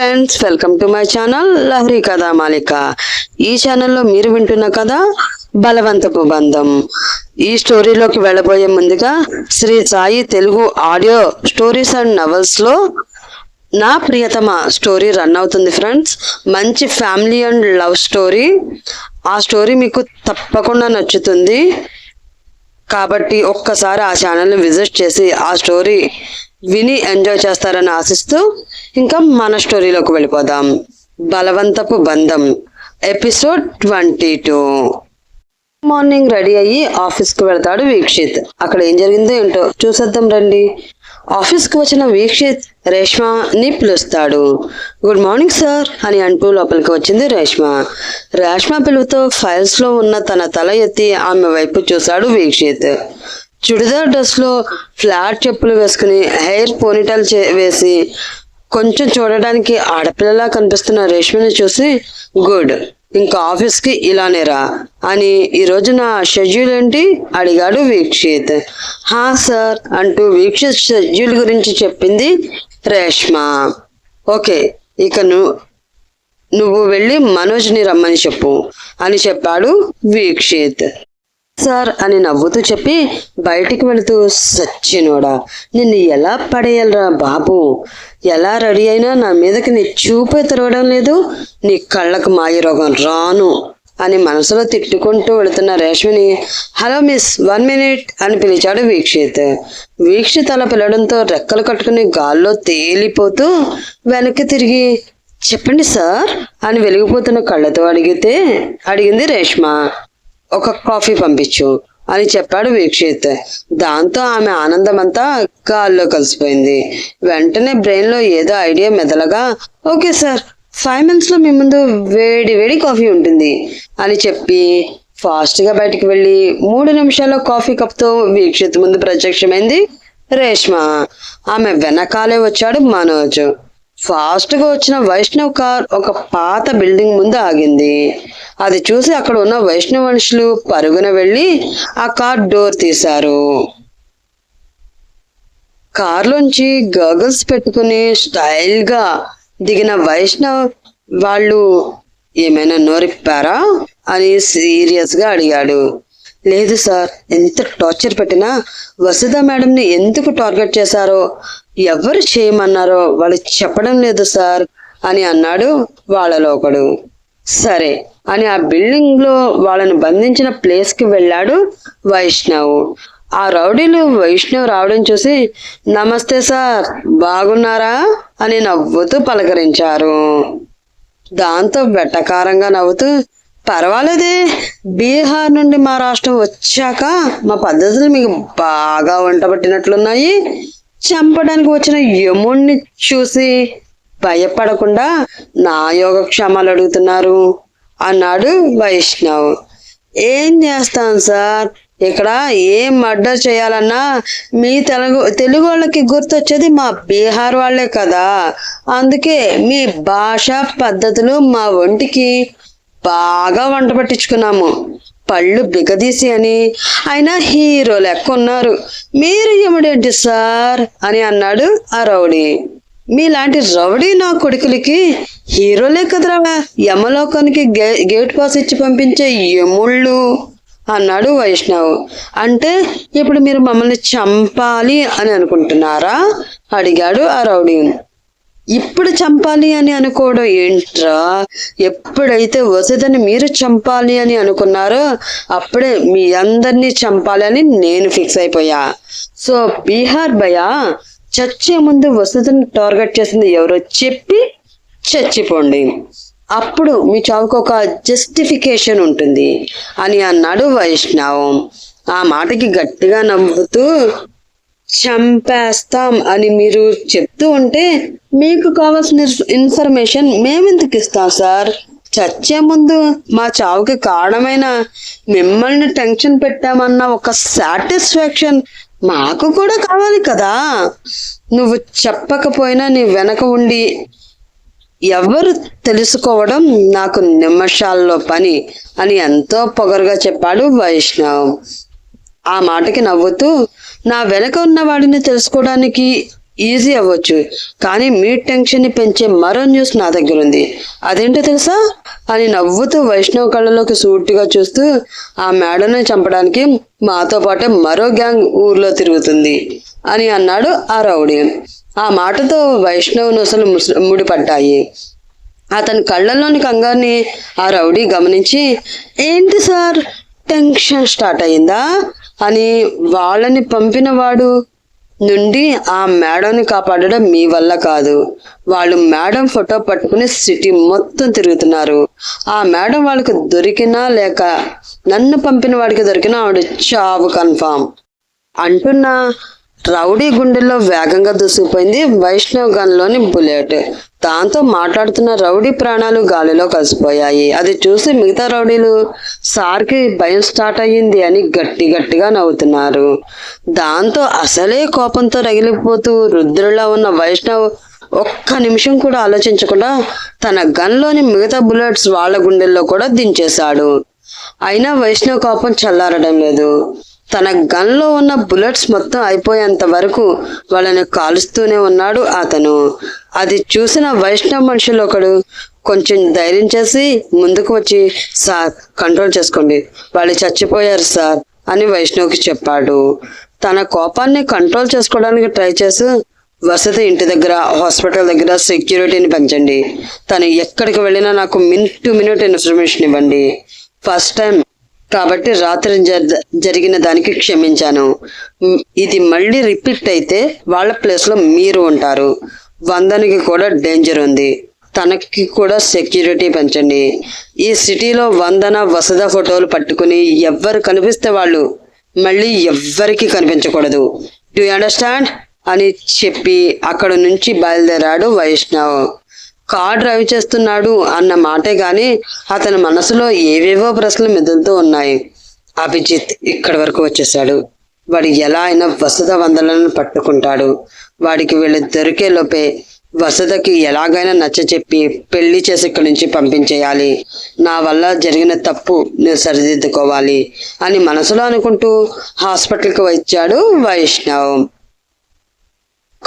Friends welcome to my channel Lahari Katha Malika. ఈ ఛానల్లో మీరు వింటున్న కథ బలవంతపు బంధం. ఈ స్టోరీలోకి వెళ్ళబోయే ముందుగా Shri Sai Telugu audio stories and నవల్స్లో నా ప్రియతమ స్టోరీ రన్ అవుతుంది ఫ్రెండ్స్. మంచి ఫ్యామిలీ అండ్ లవ్ స్టోరీ. ఆ స్టోరీ మీకు తప్పకుండా నచ్చుతుంది. కాబట్టి ఒక్కసారి ఆ ఛానల్ని విజిట్ చేసి ఆ స్టోరీ విని ఎంజాయ్ చేస్తారని ఆశిస్తూ ఇంకా మన స్టోరీలోకి వెళ్ళిపోదాం. బలవంతపు బంధం. Episode twenty two morning ready అయ్యి ఆఫీస్కి వెళ్తాడు వీక్షిత్. అక్కడ ఏం జరిగిందో ఏంటో చూసేద్దాం రండి. ఆఫీస్కి వచ్చిన వీక్షిత్ రేష్మని పిలుస్తాడు. గుడ్ మార్నింగ్ సార్ అని అంటూ లోపలికి వచ్చింది రేష్మ. రేష్మ పిలుపుతో ఫైల్స్లో ఉన్న తన తల ఎత్తి ఆమె వైపు చూశాడు వీక్షిత్. చుడిదార్ డ్రెస్లో ఫ్లాట్ చెప్పులు వేసుకుని హెయిర్ పోనీటల్ వేసి కొంచెం చూడడానికి ఆడపిల్లలా కనిపిస్తున్న రేష్మని చూసి గుడ్. ఇంకా ఆఫీస్కి ఇలానే రా అని ఈ రోజు నా షెడ్యూల్ ఏంటి? అడిగాడు వీక్షిత్. హా సార్ అంటూ వీక్షిత్ షెడ్యూల్ గురించి చెప్పింది రేష్మ. ఓకే ఇక నువ్వు నువ్వు వెళ్ళి మనోజ్ని రమ్మని చెప్పు అని చెప్పాడు వీక్షిత్. సార్ అని నవ్వుతూ చెప్పి బయటికి వెళుతూ సచ్చినోడా నిన్ను ఎలా పడేయాలరా బాబు? ఎలా రెడీ అయినా నా మీదకి నీ చూపే తిరగడం లేదు నీ కళ్ళకు మాయ రోగం రాను అని మనసులో తిట్టుకుంటూ వెళుతున్న రేష్మిని హలో మిస్ వన్ మినిట్ అని పిలిచాడు వీక్షిత్. వీక్షిత్ అలా పిలవడంతో రెక్కలు కట్టుకుని గాల్లో తేలిపోతూ వెనక్కి తిరిగి చెప్పండి సార్ అని వెలిగిపోతున్న కళ్ళతో అడిగితే అడిగింది రేష్మ. ఒక కాఫీ పంపించు అని చెప్పాడు వీక్షిత్. దాంతో ఆమె ఆనందమంతా గాల్లో కలిసిపోయింది. వెంటనే బ్రెయిన్లో ఏదో ఐడియా మెదలగా ఓకే సార్ ఫైవ్ మినిట్స్లో మీ ముందు వేడి వేడి కాఫీ ఉంటుంది అని చెప్పి ఫాస్ట్గా బయటికి వెళ్ళి మూడు నిమిషాల్లో కాఫీ కప్తో వీక్షిత్ ముందు ప్రత్యక్షమైంది రేష్మ. ఆమె వెనకాలే వచ్చాడు మనోజ్. ఫాస్ట్గా వచ్చిన వైష్ణవ్ కార్ ఒక పాత బిల్డింగ్ ముందు ఆగింది. అది చూసి అక్కడ ఉన్న వైష్ణవ మనుషులు పరుగున వెళ్ళి ఆ కార్ డోర్ తీశారు. కార్లోంచి గగల్స్ పెట్టుకుని స్టైల్గా దిగిన వైష్ణవ్ వాళ్ళు ఏమైనా నోరిప్పారా అని సీరియస్గా అడిగాడు. లేదు సార్ ఎంత టార్చర్ పెట్టినా వసుధ మేడంని ఎందుకు టార్గెట్ చేశారో ఎవరు చేయమన్నారో వాళ్ళు చెప్పడం లేదు సార్ అని అన్నాడు వాళ్ళలో ఒకడు. సరే అని ఆ బిల్డింగ్లో వాళ్ళని బంధించిన ప్లేస్కి వెళ్ళాడు వైష్ణవ్. ఆ రౌడీలు వైష్ణవ్ రావడం చూసి నమస్తే సార్ బాగున్నారా? అని నవ్వుతూ పలకరించారు. దాంతో వెట్టకారంగా నవ్వుతూ పర్వాలేదే బీహార్ నుండి మా రాష్ట్రం వచ్చాక మా పద్ధతులు మీకు బాగా వంటబట్టినట్లున్నాయి. చంపడానికి వచ్చిన యముణ్ణి చూసి భయపడకుండా నా యోగక్షేమాలు అడుగుతున్నారు. అన్నాడు వైష్ణవ్. ఏం చేస్తాను సార్? ఇక్కడ ఏం మర్డర్ చేయాలన్నా మీ తెలుగు తెలుగు వాళ్ళకి గుర్తొచ్చేది మా బీహార్ వాళ్ళే కదా. అందుకే మీ భాష పద్ధతులు మా ఒంటికి బాగా వంట పట్టించుకున్నాము. పళ్ళు బిగదీసి అని. ఆయన హీరో లెక్క ఉన్నారు. మీరు ఏమిడేంటి సార్? అని అన్నాడు ఆ రౌడీ. మీలాంటి రౌడీ నా కొడుకులకి హీరోలే కదరా. యమలోకానికి గే గేట్ పాస్ ఇచ్చి పంపించే యముళ్ళు అన్నాడు వైష్ణవ్. అంటే ఇప్పుడు మీరు మమ్మల్ని చంపాలి అని అనుకుంటున్నారా? అడిగాడు ఆ రౌడీ. ఇప్పుడు చంపాలి అని అనుకోవడం ఏంట్రా? ఎప్పుడైతే వసదని మీరు చంపాలి అని అనుకున్నారో అప్పుడే మీ అందరినీ చంపాలి అని నేను ఫిక్స్ అయిపోయా. సో బీహార్ భయ చచ్చే ముందు వసతిని టార్గెట్ చేసింది ఎవరో చెప్పి చచ్చిపోండి. అప్పుడు మీ చావుకు ఒక జస్టిఫికేషన్ ఉంటుంది. అని అన్నాడు వైష్ణవం ఆ మాటకి గట్టిగా నవ్వుతూ చంపేస్తాం అని మీరు చెప్తూ ఉంటే మీకు కావాల్సిన ఇన్ఫర్మేషన్ మేమెందుకు ఇస్తాం సార్? చచ్చే ముందు మా చావుకి కారణమైన మిమ్మల్ని టెన్షన్ పెట్టామన్న ఒక సాటిస్ఫాక్షన్ మాకు కూడా కావాలి కదా. నువ్వు చెప్పకపోయినా నీ వెనక ఉండి ఎవరు తెలుసుకోవడం నాకు నిమిషాల్లో పని అని ఎంతో పొగరుగా చెప్పాడు వైష్ణవ్. ఆ మాటకి నవ్వుతూ నా వెనక ఉన్న వాడిని తెలుసుకోవడానికి ఈజీ అవ్వచ్చు. కానీ మీ టెన్షన్ని పెంచే మరో న్యూస్ నా దగ్గర ఉంది అదేంటో తెలుసా? అని నవ్వుతూ వైష్ణవ్ కళ్ళలోకి సూటిగా చూస్తూ ఆ మేడను చంపడానికి మాతో పాటే మరో గ్యాంగ్ ఊర్లో తిరుగుతుంది అని అన్నాడు ఆ రౌడీ. ఆ మాటతో వైష్ణవ్ నొసలు ముడిపడ్డాయి. అతని కళ్ళల్లోని కంగారుని ఆ రౌడీ గమనించి ఏంటి సార్? టెన్షన్ స్టార్ట్ అయిందా అని వాళ్ళని పంపిన వాడు నుండి ఆ మేడంని కాపాడడం మీ వల్ల కాదు. వాళ్ళు మేడం ఫోటో పట్టుకుని సిటీ మొత్తం తిరుగుతున్నారు. ఆ మేడం వాళ్ళకి దొరికినా లేక నన్ను పంపిన వాడికి దొరికినా ఆవిడ చావు కన్ఫామ్. అంటున్నా రౌడీ గుండెల్లో వేగంగా దూసుకుపోయింది వైష్ణవ్ గన్లోని బుల్లెట్. దాంతో మాట్లాడుతున్న రౌడీ ప్రాణాలు గాలిలో కలిసిపోయాయి. అది చూసి మిగతా రౌడీలు సార్కి భయం స్టార్ట్ అయ్యింది అని గట్టి గట్టిగా నవ్వుతున్నారు. దాంతో అసలే కోపంతో రగిలిపోతూ రుద్రులా ఉన్న వైష్ణవ్ ఒక్క నిమిషం కూడా ఆలోచించకుండా తన గన్లోని మిగతా బుల్లెట్స్ వాళ్ళ గుండెల్లో కూడా దించేశాడు. అయినా వైష్ణవ్ కోపం చల్లారడం లేదు. తన గన్లో ఉన్న బుల్లెట్స్ మొత్తం అయిపోయేంత వరకు వాళ్ళని కాలుస్తూనే ఉన్నాడు అతను. అది చూసిన వైష్ణవ్ మనుషులు ఒకడు కొంచెం ధైర్యం చేసి ముందుకు వచ్చి సార్ కంట్రోల్ చేసుకోండి. వాళ్ళు చచ్చిపోయారు సార్ అని వైష్ణవ్కి చెప్పాడు. తన కోపాన్ని కంట్రోల్ చేసుకోవడానికి ట్రై చేసి వసతి ఇంటి దగ్గర హాస్పిటల్ దగ్గర సెక్యూరిటీని పెంచండి. తను ఎక్కడికి వెళ్ళినా నాకు మినిట్ టు మినిట్ ఇన్ఫర్మేషన్ ఇవ్వండి. ఫస్ట్ టైం కాబట్టి రాత్రి జరిగిన దానికి క్షమించాను. ఇది మళ్ళీ రిపీట్ అయితే వాళ్ళ ప్లేస్లో మీరు ఉంటారు. వందనికి కూడా డేంజర్ ఉంది. తనకి కూడా సెక్యూరిటీ పెంచండి. ఈ సిటీలో వందన వసద ఫోటోలు పట్టుకుని ఎవ్వరు కనిపిస్తే వాళ్ళు మళ్ళీ ఎవ్వరికి కనిపించకూడదు. డూ అండర్స్టాండ్ అని చెప్పి అక్కడ నుంచి బయలుదేరాడు వైష్ణవ్. కార్ డ్రైవ్ చేస్తున్నాడు అన్న మాటే గాని అతని మనసులో ఏవేవో ప్రశ్నలు మెదులుతూ ఉన్నాయి. అభిజిత్ ఇక్కడి వరకు వచ్చేసాడు వాడు ఎలా అయినా వసత వందలను పట్టుకుంటాడు. వాడికి వీళ్ళు దొరికే లోపే వసతకి ఎలాగైనా నచ్చ చెప్పి పెళ్ళి చేసి ఇక్కడి నుంచి పంపించేయాలి. నా వల్ల జరిగిన తప్పు నేను సరిదిద్దుకోవాలి అని మనసులో అనుకుంటూ హాస్పిటల్కి వచ్చాడు వైష్ణవ్.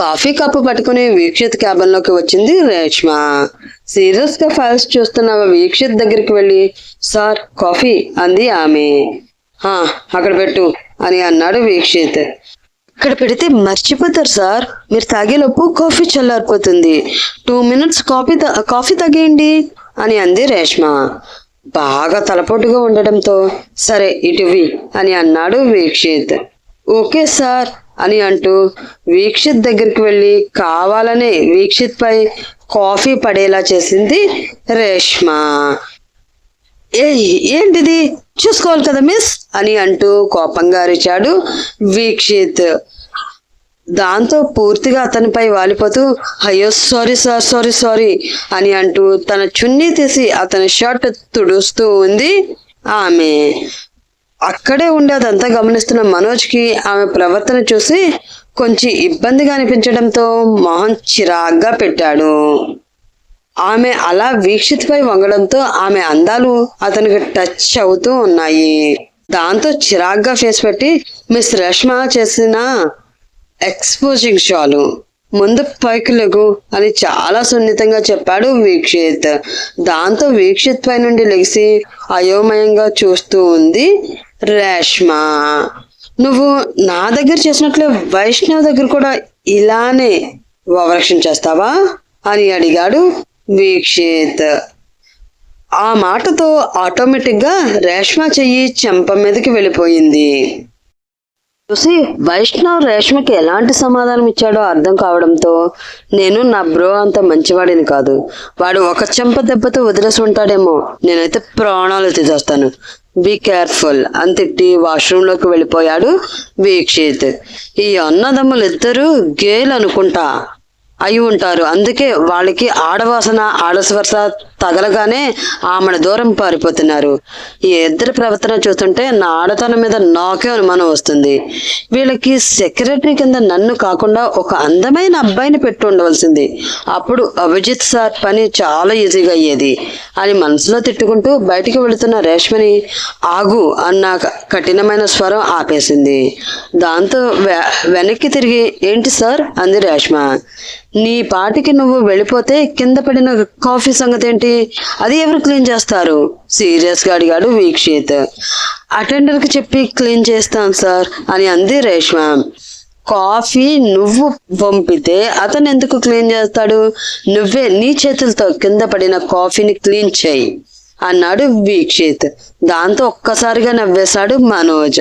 కాఫీ కప్పు పట్టుకుని వీక్షిత్ క్యాబిన్లోకి వచ్చింది రేష్మ. సీరియస్గా ఫైల్స్ చూస్తున్న వీక్షిత్ దగ్గరికి వెళ్ళి సార్ కాఫీ అంది ఆమె. అక్కడ పెట్టు అని అన్నాడు వీక్షిత్. ఇక్కడ పెడితే మర్చిపోతారు సార్. మీరు తాగేలోపు కాఫీ చల్లారిపోతుంది. టూ మినిట్స్ కాఫీ కాఫీ తాగేయండి అని అంది రేష్మ. బాగా తలపోటుగా ఉండడంతో సరే ఇటువి అని అన్నాడు వీక్షిత్. ఓకే సార్ అని అంటూ వీక్షిత్ దగ్గరికి వెళ్ళి కావాలనే వీక్షిత్ పై కాఫీ పడేలా చేసింది రేష్మ. ఏ ఏంటిది? చూసుకోవాలి కదా మిస్? అని అంటూ కోపంగా అరిచాడు వీక్షిత్. దాంతో పూర్తిగా అతనిపై వాలిపోతూ అయ్యో సారీ సార్ సారీ సారీ అని అంటూ తన చున్నీ తీసి అతని షర్ట్ తుడుస్తూ ఉంది ఆమె. అక్కడే ఉండి అదంతా గమనిస్తున్న మనోజ్కి ఆమె ప్రవర్తన చూసి కొంచెం ఇబ్బందిగా అనిపించడంతో మొహం చిరాగ్గా పెట్టాడు. ఆమె అలా వీక్షిత్పై వంగడంతో ఆమె అందాలు అతనికి టచ్ అవుతూ ఉన్నాయి. దాంతో చిరాగ్గా ఫేస్ పెట్టి మిస్ రేష్మ చేసిన ఎక్స్పోజింగ్ షాలు. ముందు పైకి లెగు అని చాలా సున్నితంగా చెప్పాడు వీక్షిత్. దాంతో వీక్షిత్ పై నుండి లెగిసి అయోమయంగా చూస్తూ ఉంది. రేష్మ నువ్వు నా దగ్గర చేసినట్లే వైష్ణవ్ దగ్గర కూడా ఇలానే ఓవరక్షణ చేస్తావా? అని అడిగాడు వీక్షిత్. ఆ మాటతో ఆటోమేటిక్గా రేష్మ చెయ్యి చెంప మీదకి వెళ్ళిపోయింది. చూసి వైష్ణవ్ రేష్మకి ఎలాంటి సమాధానం ఇచ్చాడో అర్థం కావడంతో నేను నా బ్రో అంత మంచివాడిని కాదు. వాడు ఒక చెంప దెబ్బతో వదిలేసి ఉంటాడేమో. నేనైతే ప్రాణాలు తీసేస్తాను. బీ కేర్ఫుల్ అని తిట్టి వాష్రూమ్లోకి వెళ్ళిపోయాడు వీక్షిత్. ఈ అన్నదమ్ములు ఇద్దరు గేలు అనుకుంటా అయి ఉంటారు. అందుకే వాళ్ళకి ఆడవాసన ఆడస్వరస తగలగానే ఆమెను దూరం పారిపోతున్నారు. ఈ ఇద్దరి ప్రవర్తన చూస్తుంటే నా ఆడతనం మీద నాకే అనుమానం వస్తుంది. వీళ్ళకి సెక్రటరీ కింద నన్ను కాకుండా ఒక అందమైన అబ్బాయిని పెట్టి ఉండవలసింది. అప్పుడు అభిజిత్ సార్ పని చాలా ఈజీగా అయ్యేది అని మనసులో తిట్టుకుంటూ బయటికి వెళుతున్న రేష్మని ఆగు అన్న కఠినమైన స్వరం ఆపేసింది. దాంతో వె- వెనక్కి తిరిగి ఏంటి సార్? అంది రేష్మ. నీ పాటికి నువ్వు వెళ్ళిపోతే కింద పడిన కాఫీ సంగతి ఏంటి అది ఎవరు క్లీన్ చేస్తారు? సీరియస్గా అడిగాడు వీక్షిత్. అటెండర్కి చెప్పి క్లీన్ చేస్తాను సార్ అని అంది రేష్మ. కాఫీ నువ్వు పంపితే అతను ఎందుకు క్లీన్ చేస్తాడు? నువ్వే నీ చేతులతో కింద పడిన కాఫీని క్లీన్ చేయి అన్నాడు వీక్షిత్. దాంతో ఒక్కసారిగా నవ్వేశాడు మనోజ్.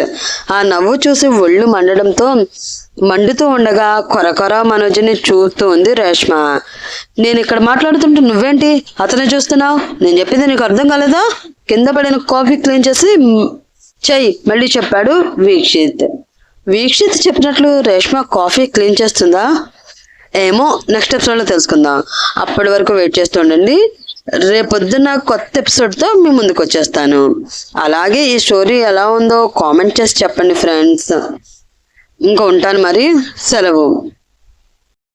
ఆ నవ్వు చూసి ఒళ్ళు మండడంతో మండుతూ ఉండగా కొరకొర మనోజ్ని చూస్తూ ఉంది రేష్మ. నేను ఇక్కడ మాట్లాడుతుంటే నువ్వేంటి? అతనే చూస్తున్నావు? నేను చెప్పింది నీకు అర్థం కాలేదా? కింద పడిన కాఫీ క్లీన్ చేసి చెయ్యి మళ్ళీ చెప్పాడు వీక్షిత్. వీక్షిత్ చెప్పినట్లు రేష్మ కాఫీ క్లీన్ చేస్తుందా? ఏమో నెక్స్ట్ ఎపిసోడ్లో తెలుసుకుందాం. అప్పటి వరకు వెయిట్ చేస్తూ ఉండండి. రేపొద్దున కొత్త ఎపిసోడ్తో మీ ముందుకు వచ్చేస్తాను. అలాగే ఈ స్టోరీ ఎలా ఉందో కామెంట్ చేసి చెప్పండి ఫ్రెండ్స్. ఇంకా ఉంటాను మరి. సెలవు.